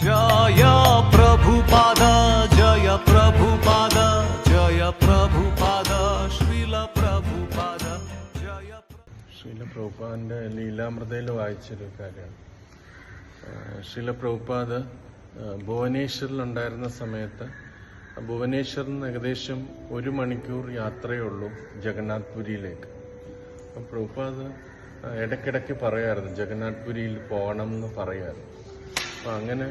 ജയ ജയ ജയ ജയ പ്രഭുപാദന്റെ ലീലാമൃതയിൽ വായിച്ചൊരു കാര്യമാണ് ശ്രീല പ്രഭുപാദ ഭുവനേശ്വറിലുണ്ടായിരുന്ന സമയത്ത് ഭുവനേശ്വറിൽ നിന്ന് ഏകദേശം ഒരു മണിക്കൂർ യാത്രയുള്ളൂ ജഗന്നാഥ് പുരിയിലേക്ക് അപ്പം പ്രഭുപാദ ഇടയ്ക്കിടയ്ക്ക് പറയാറുണ്ട് ജഗന്നാഥ് പുരിയിൽ പോകണം എന്ന് പറയായിരുന്നു അപ്പം അങ്ങനെ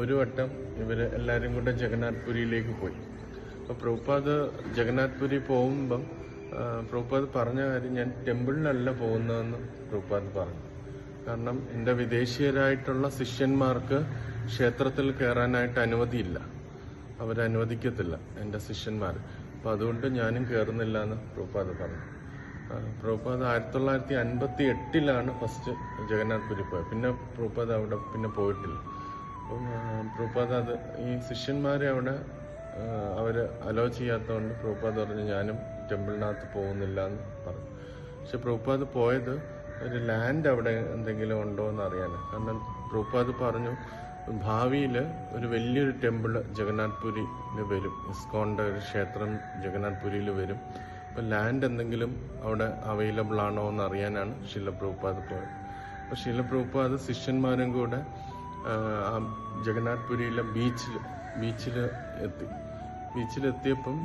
ഒരു വട്ടം ഇവർ എല്ലാവരും കൂടെ ജഗന്നാഥ് പുരിയിലേക്ക് പോയി. അപ്പോൾ പ്രഭുപാദ് ജഗന്നാഥ് പുരി പോകുമ്പം പ്രഭുപാദ് പറഞ്ഞ കാര്യം ഞാൻ ടെമ്പിളിലല്ല പോകുന്നതെന്ന് പ്രഭുപാദ് പറഞ്ഞു. കാരണം എന്റെ വിദേശീയരായിട്ടുള്ള ശിഷ്യന്മാർക്ക് ക്ഷേത്രത്തിൽ കയറാനായിട്ട് അനുമതിയില്ല. അവരനുവദിക്കത്തില്ല എന്റെ ശിഷ്യന്മാർ. അപ്പം അതുകൊണ്ട് ഞാനും കയറുന്നില്ല എന്ന് പ്രഭുപാദ് പറഞ്ഞു. പ്രഭുപാദ് ആയിരത്തി തൊള്ളായിരത്തി അൻപത്തി എട്ടിലാണ് ഫസ്റ്റ് ജഗന്നാഥ് പുരി പോയത്. പിന്നെ പ്രഭുപാദ് അവിടെ പിന്നെ പോയിട്ടില്ല. അപ്പം പ്രഭുപാദ അത് ഈ ശിഷ്യന്മാരെ അവിടെ അവർ അലോ ചെയ്യാത്തതുകൊണ്ട് പ്രഭുപാദ് പറഞ്ഞു ഞാനും ടെമ്പിളിനകത്ത് പോകുന്നില്ല എന്ന് പറഞ്ഞു. പക്ഷെ പ്രഭുപാദ് പോയത് ഒരു ലാൻഡ് അവിടെ എന്തെങ്കിലും ഉണ്ടോ എന്ന് അറിയാനാണ് കാരണം പ്രഭുപാദ് പറഞ്ഞു ഭാവിയിൽ ഒരു വലിയൊരു ടെമ്പിൾ ജഗന്നാഥ് പുരിയിൽ വരും. ഇസ്കോണിന്റെ ഒരു ക്ഷേത്രം ജഗന്നാഥ് പുരിയിൽ വരും. അപ്പം ലാൻഡ് എന്തെങ്കിലും അവിടെ അവൈലബിൾ ആണോ എന്ന് അറിയാനാണ് ശിലപ്രൂപ്പാത് പോയത്. അപ്പോൾ ശിലപ്രൂപ്പാത് ശിഷ്യന്മാരും കൂടെ ആ ജഗന്നാഥ് പുരിയിലെ ബീച്ചിൽ ബീച്ചിൽ എത്തി. ബീച്ചിലെത്തിയപ്പം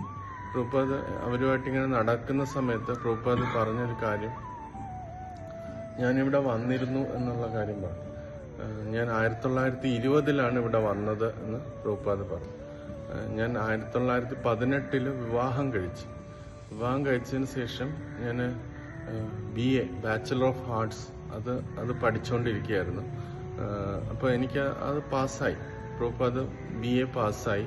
പ്രഭുപാദ് അവരുമായിട്ട് ഇങ്ങനെ നടക്കുന്ന സമയത്ത് പ്രഭുപാദ് പറഞ്ഞൊരു കാര്യം. ഞാനിവിടെ വന്നിരുന്നു എന്നുള്ള കാര്യം പറഞ്ഞു. ഞാൻ ആയിരത്തി തൊള്ളായിരത്തി ഇരുപതിലാണ് ഇവിടെ വന്നത് എന്ന് പ്രഭുപാദ് പറഞ്ഞു. ഞാൻ ആയിരത്തി തൊള്ളായിരത്തി പതിനെട്ടിൽ വിവാഹം കഴിച്ചു. വിവാഹം കഴിച്ചതിന് ശേഷം ഞാൻ B A bachelor of arts അത് അത് പഠിച്ചുകൊണ്ടിരിക്കുകയായിരുന്നു അപ്പോൾ എനിക്ക് അത് പാസ്സായി. പ്രഭുപാദ് ബി എ പാസ്സായി.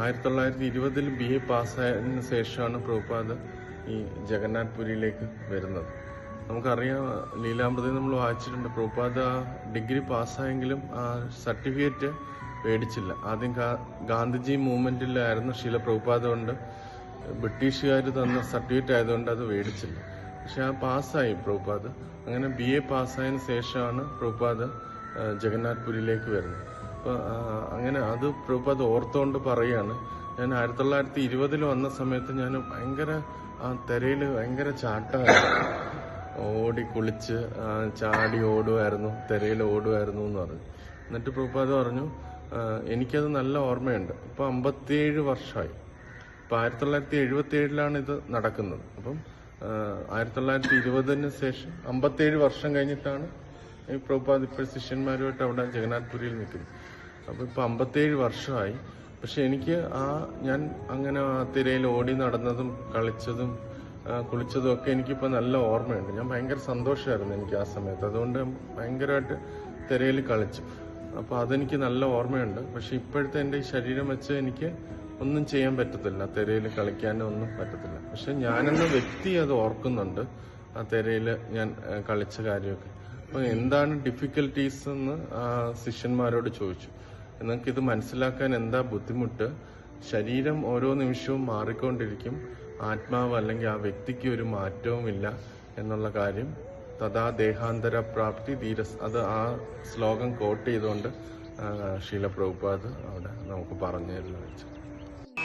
ആയിരത്തി തൊള്ളായിരത്തി ഇരുപതിൽ ബി എ പാസ്സായതിനു ശേഷമാണ് പ്രഭുപാദ് ഈ ജഗന്നാഥ് പുരിയിലേക്ക് വരുന്നത്. നമുക്കറിയാം ലീലാമൃതി നമ്മൾ വായിച്ചിട്ടുണ്ട്. പ്രഭുപാദ് ആ ഡിഗ്രി പാസ്സായെങ്കിലും ആ സർട്ടിഫിക്കറ്റ് മേടിച്ചില്ല. ആദ്യം ഗാന്ധിജി മൂവ്മെന്റിലായിരുന്നു ശീല പ്രഭുപാദ് കൊണ്ട് ബ്രിട്ടീഷുകാർ തന്ന സർട്ടിഫിക്കറ്റ് ആയതുകൊണ്ട് അത് മേടിച്ചില്ല. പക്ഷെ ആ പാസ്സായി പ്രഭുപാദ്. അങ്ങനെ ബി എ പാസ്സായതിനു ശേഷമാണ് പ്രഭുപാദ് ജഗന്നാഥ് പുരിയിലേക്ക് വരുന്നത്. അപ്പോൾ അങ്ങനെ അത് പ്രഭുപാദ് ഓർത്തുകൊണ്ട് പറയുകയാണ് ഞാൻ ആയിരത്തി തൊള്ളായിരത്തി ഇരുപതിൽ വന്ന സമയത്ത് ഞാൻ ഭയങ്കര ആ തെരയിൽ ഭയങ്കര ചാട്ടമായിരുന്നു. ഓടി കുളിച്ച് ചാടി ഓടുമായിരുന്നു തിരയിൽ ഓടുമായിരുന്നു എന്ന് പറഞ്ഞു. എന്നിട്ട് പ്രഭുപാദ് പറഞ്ഞു എനിക്കത് നല്ല ഓർമ്മയുണ്ട്. ഇപ്പം അമ്പത്തിയേഴ് വർഷമായി. ഇപ്പൊ ആയിരത്തി തൊള്ളായിരത്തി എഴുപത്തി ഏഴിലാണ് ഇത് നടക്കുന്നത്. അപ്പം ആയിരത്തി തൊള്ളായിരത്തി ഇരുപതിന് ശേഷം അമ്പത്തിയേഴ് വർഷം കഴിഞ്ഞിട്ടാണ് ഈ പ്രഭുപാദ് ഇപ്പോൾ ശിഷ്യന്മാരുമായിട്ട് അവിടെ ജഗന്നാഥ് പുരിയിൽ നിൽക്കുന്നത്. അപ്പൊ ഇപ്പൊ അമ്പത്തിയേഴ് വർഷമായി. പക്ഷെ എനിക്ക് ആ ഞാൻ അങ്ങനെ ആ തിരയിൽ ഓടി നടന്നതും കളിച്ചതും കുളിച്ചതും ഒക്കെ എനിക്കിപ്പോൾ നല്ല ഓർമ്മയുണ്ട്. ഞാൻ ഭയങ്കര സന്തോഷമായിരുന്നു എനിക്ക് ആ സമയത്ത്. അതുകൊണ്ട് ഭയങ്കരമായിട്ട് തിരയിൽ കളിച്ചു. അപ്പോൾ അതെനിക്ക് നല്ല ഓർമ്മയുണ്ട്. പക്ഷെ ഇപ്പോഴത്തെ എന്റെ ശരീരം വെച്ച് എനിക്ക് ഒന്നും ചെയ്യാൻ പറ്റത്തില്ല. തെരയിൽ കളിക്കാനോ ഒന്നും പറ്റത്തില്ല. പക്ഷെ ഞാനെന്ന വ്യക്തി അത് ഓർക്കുന്നുണ്ട്. ആ തെരയിൽ ഞാൻ കളിച്ച കാര്യമൊക്കെ. അപ്പോൾ എന്താണ് ഡിഫിക്കൽട്ടീസ് എന്ന് ശിഷ്യന്മാരോട് ചോദിച്ചു. നിങ്ങൾക്ക് ഇത് മനസ്സിലാക്കാൻ എന്താ ബുദ്ധിമുട്ട്? ശരീരം ഓരോ നിമിഷവും മാറിക്കൊണ്ടിരിക്കും. ആത്മാവ് അല്ലെങ്കിൽ ആ വ്യക്തിക്ക് ഒരു മാറ്റവുമില്ല എന്നുള്ള കാര്യം. തഥാ ദേഹാന്തര പ്രാപ്തി ധീരസ് അത് ആ ശ്ലോകം കോട്ട് ചെയ്തുകൊണ്ട് ആ, ശീല പ്രഭുപാദ് അവിടെ നമുക്ക് പറഞ്ഞു തരുന്ന വെച്ചു.